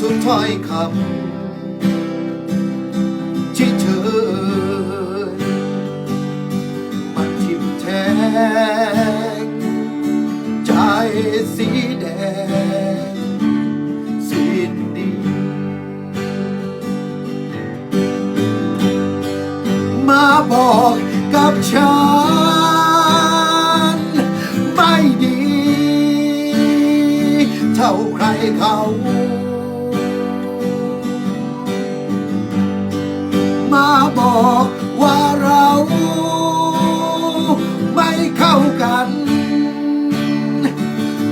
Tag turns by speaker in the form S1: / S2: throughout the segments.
S1: ทุกถ้อยคำที่เธอมันทิ่มแทงใจสีแดงสิ้นดีมาบอกกับฉันไม่ดี เท่าใครเขา บอกว่าเราไม่เข้ากัน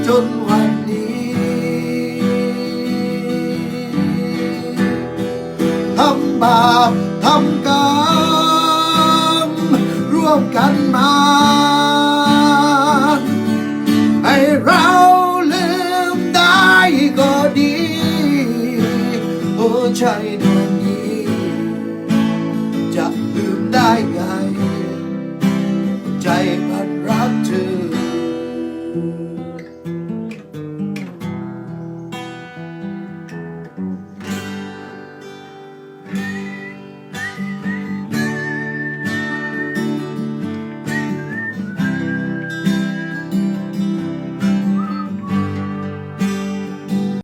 S1: จนวันนี้ทำบาปทำกรรมร่วมกันมาให้เราลืมได้ก็ดี โอ้ใจดวง thank you.